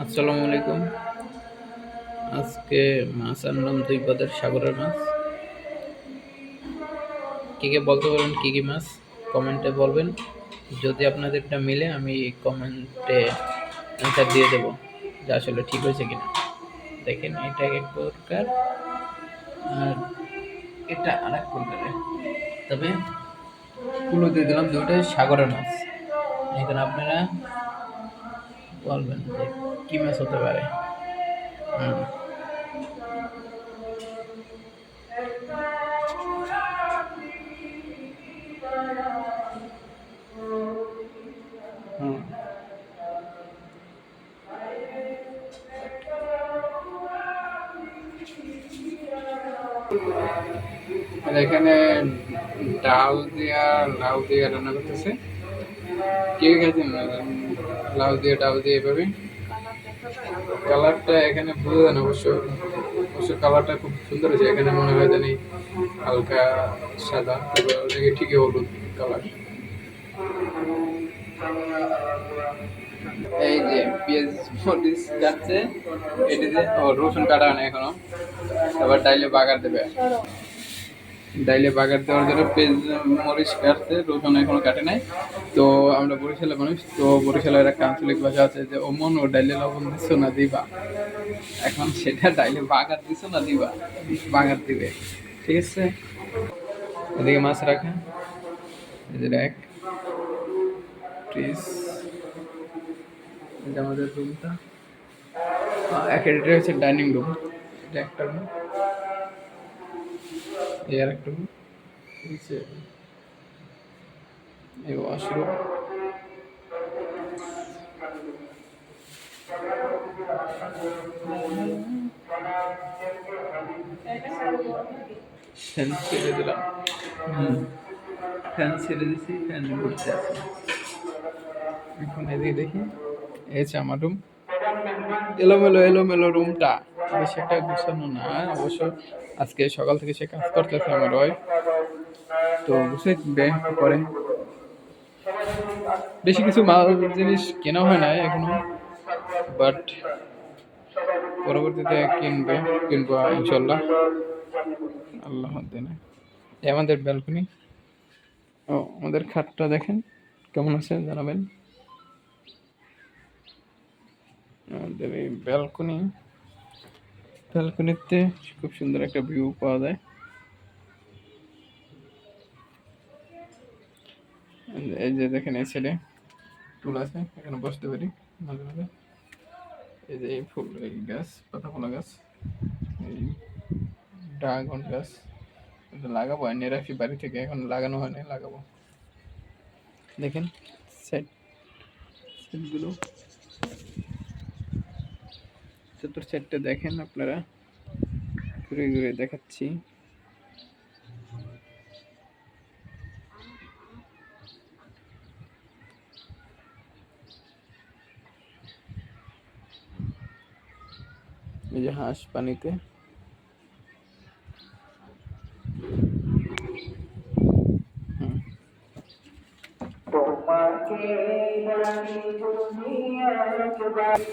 আসসালামু আলাইকুম। আজকে মাছ আনলাম দুই পদের সাগরের মাছ। কে কে বলতে পারবেন কী কী মাছ কমেন্টে বলবেন। যদি আপনাদেরটা মিলে, আমি কমেন্টে অ্যান্সার দিয়ে দেবো যে আসলে ঠিক হয়েছে কিনা। দেখেন, এটা এক প্রকার আর এটা আর এক প্রকারের। তবে কুলো দিয়ে দিলাম দুইটাই সাগরের মাছ। এখন আপনারা বলবেন যে কী মাছ হতে পারে? আর এখানে ডাল দিয়া লাউ দিয়ে রান্না করতেছে? কে গেছেন লাউ দিয়ে ডাল দিয়ে এভাবে কালারটা এখানে বোঝা যায় অবশ্য। অবশ্য কালারটা খুব সুন্দর হয়েছে। এখানে মনে হয় জানি হালকা সাদা। তবে ঠিকই হলুদ কালার। এই যে পেঁয়াজ যাচ্ছে। এটিতে, ও রসুন কাটা হয় না এখনও। আবার ডাইলে বাগার দেবে। ডাইলে বাগার দেওয়ার জন্য পেঁয়াজ, মরিচ কাটছে রসুন এখনও কাটে নাই। তো আমরা বরিশালের মানুষ, তো বরিশালের একটা আঞ্চলিক ভাষা আছে যে, ওমন ও ডাইলে লবণ দিচ্ছ না দিবা? এখন সেটা ডাইলে বাগার দিচ্ছ না দিবা? বাগার দিবে। ঠিক আছে? এদিকে মাছ রাখা যে এক প্লিজ এটা আমাদের রুমটা এক এটা হচ্ছে ডাইনিং রুম। এটা একটা রুম এই আর একটা নিচে। এই ওয়াশরুম ফ্যান ছেড়ে দিলাম। হুম। ফ্যান ছেড়ে দিছি ফ্যান ঘুরতে আছে এখন এদিকে দেখি। এই হচ্ছে আমার রুম এলোমেলো এলোমেলো রুমটা বেশি একটা গুছানো না, অবশ্য আজকে সকাল থেকে সে কাজ করতেছে আমার ওয়াইফ তো বুঝে দিবে, পরে। বেশি কিছু মাল জিনিস কেনা হয় না এখনও বাট পরবর্তীতে কিনবে, কিনবো ইনশাল্লাহ। আল্লাহ দিনে এই আমাদের ব্যালকনি ও, আমাদের খাটটা দেখেন, কেমন আছে জানাবেন? আমাদের এই ব্যালকনি ব্যালকনিতে খুব সুন্দর একটা ভিউ পাওয়া যায়। এই যে দেখেন, এই সাইডে টুল আছে, এখানে বসতে পারি মাঝে মাঝে। এই যে এই ফুল, এই গাছ পাতা গাছ, এই ড্রাগন গাছ। লাগাবো, এনে রাখি বাড়ি থেকে, এখন লাগানো হয়নি লাগাবো। দেখেন সেট সেটগুলো চতুর সেটটা দেখেন আপনারা ঘুরে ঘুরে দেখাচ্ছি এই যে হাঁস পানিতে তোমাকে জানি দুনিয়ার বাড়ি